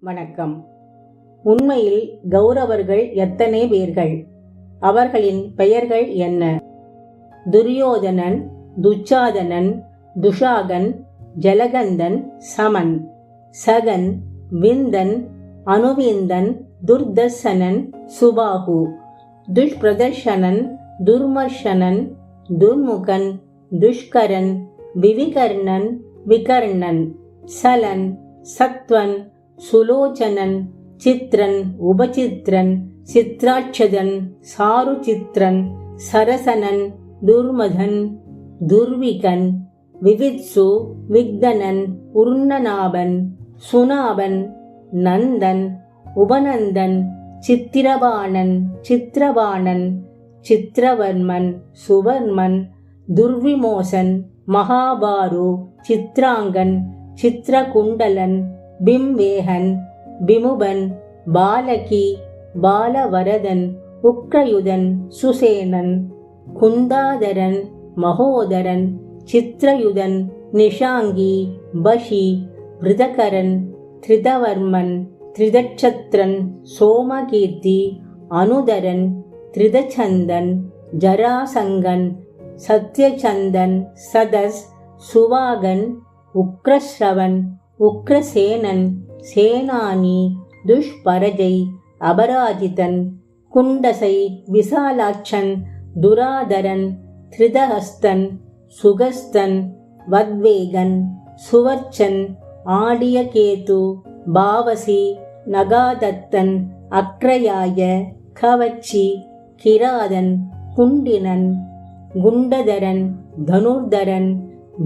வணக்கம். உண்மையில் கௌரவர்கள் எத்தனை பேர்கள்? அவர்களின் பெயர்கள் என்ன? துரியோதனன் துச்சாதனன் துஷாகன் ஜலகந்தன் சமன் சகன் விந்தன் அனுவிந்தன் துர்தர்சனன் சுபாகு துஷ்பிரதர்ஷனன் துர்மர்ஷனன் துர்முகன் துஷ்கரன் விவிகர்ணன் விகர்ணன் சலன் சத்வன் சுலோச்சனன் சித்ரன் உபசித்ரன் சித்ராட்சதன் சாருசித்ரன் சரசனன் துர்மதன் துர்விகன் விவித்சு விக்தனன் உர்ணநாபன் சுனாபன் நந்தன் உபநந்தன் சித்திரபாணன் சித்திரபாணன் சித்திரவர்மன் சுவர்மன் துர்விமோசன் மகாபாரு சித்ராங்கன் சித்திரகுண்டலன் பிம்வேகன் பிமுபன் பாலகி பாலவரதன் உக்ரயுதன் சுசேனன் குந்தாதரன் மகோதரன் சித்ரயுதன் நிஷாங்கி பஷி விருதகரன் திரிதவர்மன் திரிதட்சத்ரன் சோமகீர்த்தி அனுதரன் திரிதச்சந்தன் ஜராசங்கன் சத்யச்சந்தன் சதஸ் சுவாகன் உக்ரஸ்ரவன் உக்ரசேனன் சேனானி துஷ்பரஜை அபராஜிதன் குண்டசை விசாலாட்சன் துராதரன் திருதஹஸ்தன் சுகஸ்தன் வத்வேகன் சுவர்ச்சன் ஆடியகேது பாவசி நகாதத்தன் அக்ரயாய கவச்சி கிராதன் குண்டினன் குண்டதரன் தனுர்தரன்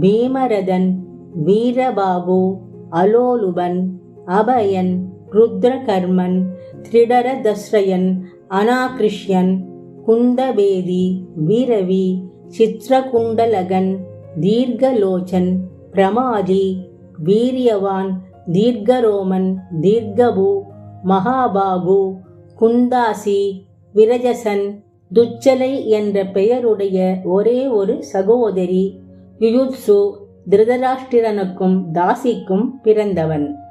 பீமரதன் வீரபாபு அலோலுபன் அபயன் ருத்ரகர்மன் திரிடரதஸ்ரயன் அனாகிருஷ்யன் குந்தபேதி வீரவி சித்ரகுண்டலகன் தீர்க்கலோச்சன் பிரமாதி வீரியவான் தீர்க்கரோமன் தீர்க்கபு மகாபாகு குந்தாசி விரஜசன் துச்சலை என்ற பெயருடைய ஒரே ஒரு சகோதரி யுயுத்சு திருதராஷ்டிரனுக்கும் தாசிக்கும் பிறந்தவன்.